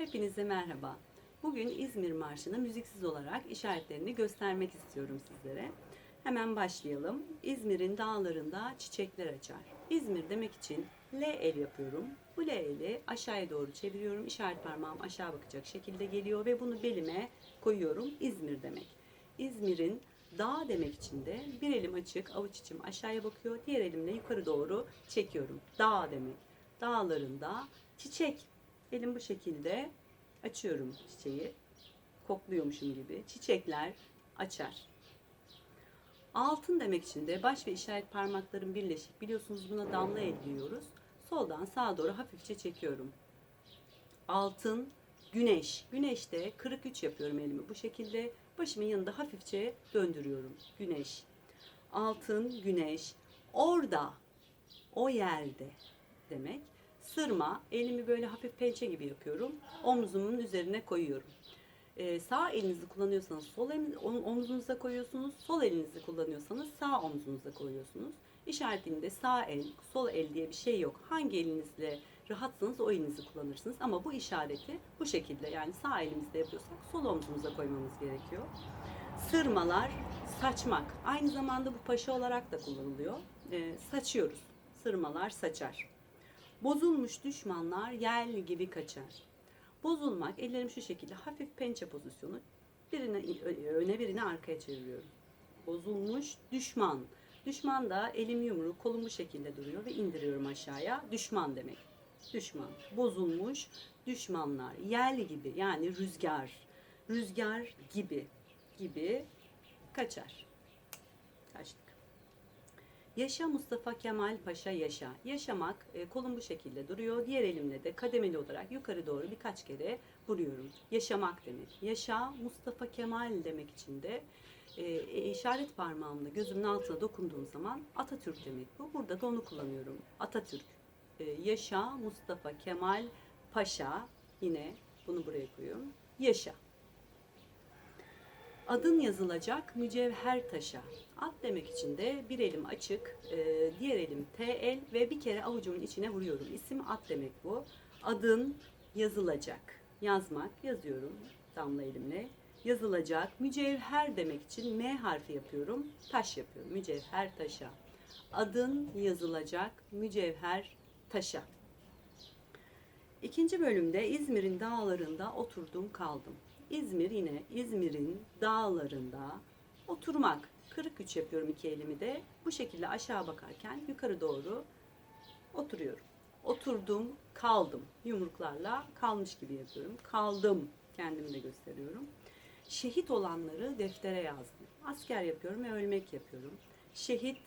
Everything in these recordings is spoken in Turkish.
Hepinize merhaba. Bugün İzmir Marşı'nı müziksiz olarak işaretlerini göstermek istiyorum sizlere. Hemen başlayalım. İzmir'in dağlarında çiçekler açar. İzmir demek için L el yapıyorum. Bu L eli aşağıya doğru çeviriyorum. İşaret parmağım aşağı bakacak şekilde geliyor ve bunu belime koyuyorum. İzmir demek. İzmir'in dağ demek için de bir elim açık, avuç içim aşağıya bakıyor. Diğer elimle yukarı doğru çekiyorum. Dağ demek. Dağlarında çiçek. Elim bu şekilde açıyorum çiçeği. Kokluyormuşum gibi. Çiçekler açar. Altın demek için de baş ve işaret parmaklarım birleşik. Biliyorsunuz buna damla el diyoruz. Soldan sağa doğru hafifçe çekiyorum. Altın, güneş. Güneşte kırık üç yapıyorum elimi bu şekilde. Başımın yanında hafifçe döndürüyorum. Güneş. Altın, güneş. Orada, o yerde demek. Sırma, elimi böyle hafif pençe gibi yapıyorum. Omzumun üzerine koyuyorum. Ee, sağ elinizi kullanıyorsanız sol elinizi omzunuza koyuyorsunuz. Sol elinizi kullanıyorsanız sağ omzunuza koyuyorsunuz. İşaretinde sağ el, sol el diye bir şey yok. Hangi elinizle rahatsanız o elinizi kullanırsınız. Ama bu işareti bu şekilde yani sağ elimizde yapıyorsak sol omzumuza koymamız gerekiyor. Sırmalar, saçmak. Aynı zamanda bu paşa olarak da kullanılıyor. Ee, saçıyoruz. Sırmalar saçar. Bozulmuş düşmanlar yel gibi kaçar. Bozulmak, ellerim şu şekilde hafif pençe pozisyonu. Birine öne birini arkaya çeviriyorum. Bozulmuş düşman. Düşman da elim yumru, kolum bu şekilde duruyor ve indiriyorum aşağıya. Düşman demek. Düşman. Bozulmuş düşmanlar. Yel gibi yani rüzgar. Rüzgar gibi gibi kaçar. Kaçtık. Yaşa Mustafa Kemal Paşa yaşa. Yaşamak e, kolum bu şekilde duruyor. Diğer elimle de kademeli olarak yukarı doğru birkaç kere vuruyorum. Yaşamak demek. Yaşa Mustafa Kemal demek için de e, işaret parmağımla gözümün altına dokunduğum zaman Atatürk demek bu. Burada da onu kullanıyorum. Atatürk. E, yaşa Mustafa Kemal Paşa. Yine bunu buraya koyuyorum. Yaşa. Adın yazılacak mücevher taşa. At demek için de bir elim açık, e, diğer elim TL ve bir kere avucumun içine vuruyorum. İsim at demek bu. Adın yazılacak. Yazmak, yazıyorum damla elimle. Yazılacak. Mücevher demek için M harfi yapıyorum. Taş yapıyorum. Mücevher taşa. Adın yazılacak. Mücevher taşa. İkinci bölümde İzmir'in dağlarında oturdum kaldım. İzmir yine İzmir'in dağlarında oturmak. Kırık üç yapıyorum iki elimi de. Bu şekilde aşağı bakarken yukarı doğru oturuyorum. Oturdum, kaldım. Yumruklarla kalmış gibi yapıyorum. Kaldım. Kendimi de gösteriyorum. Şehit olanları deftere yazdım. Asker yapıyorum ve ölmek yapıyorum. Şehit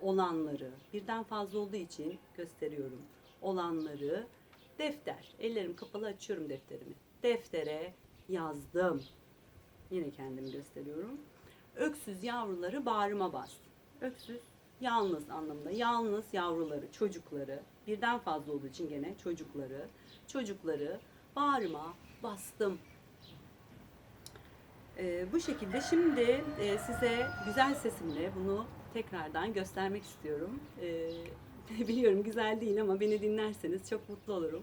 olanları birden fazla olduğu için gösteriyorum. Olanları defter. Ellerim kapalı açıyorum defterimi. Deftere yazdım. Yine kendimi gösteriyorum. Öksüz yavruları bağrıma bastım. Öksüz yalnız anlamında. Yalnız yavruları, çocukları, birden fazla olduğu için gene çocukları, çocukları bağrıma bastım. Ee, bu şekilde şimdi e, size güzel sesimle bunu tekrardan göstermek istiyorum. Ee, biliyorum güzel değil ama beni dinlerseniz çok mutlu olurum.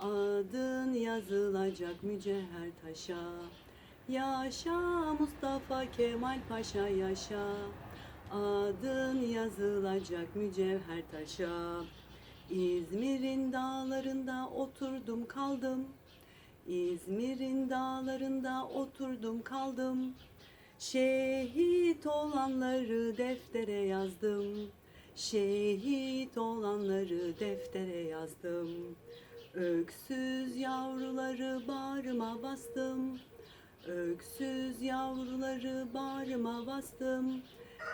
Adın yazılacak mücevher taşa. Yaşa Mustafa Kemal Paşa yaşa. Adın yazılacak mücevher taşa. İzmir'in dağlarında oturdum kaldım. İzmir'in dağlarında oturdum kaldım. Şehit olanları deftere yazdım. Şehit olanları deftere yazdım. Öksüz yavruları bağrıma bastım. Öksüz yavruları bağrıma bastım.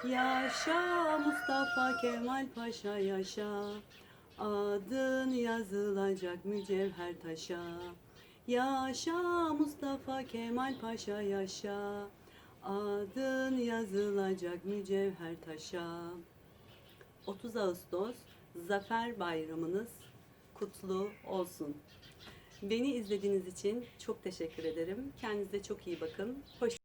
Yaşa Mustafa Kemal Paşa yaşa. Adın yazılacak mücevher taşa. Yaşa Mustafa Kemal Paşa yaşa. Adın yazılacak mücevher taşa. 30 Ağustos Zafer Bayramınız kutlu olsun. Beni izlediğiniz için çok teşekkür ederim. Kendinize çok iyi bakın. Hoş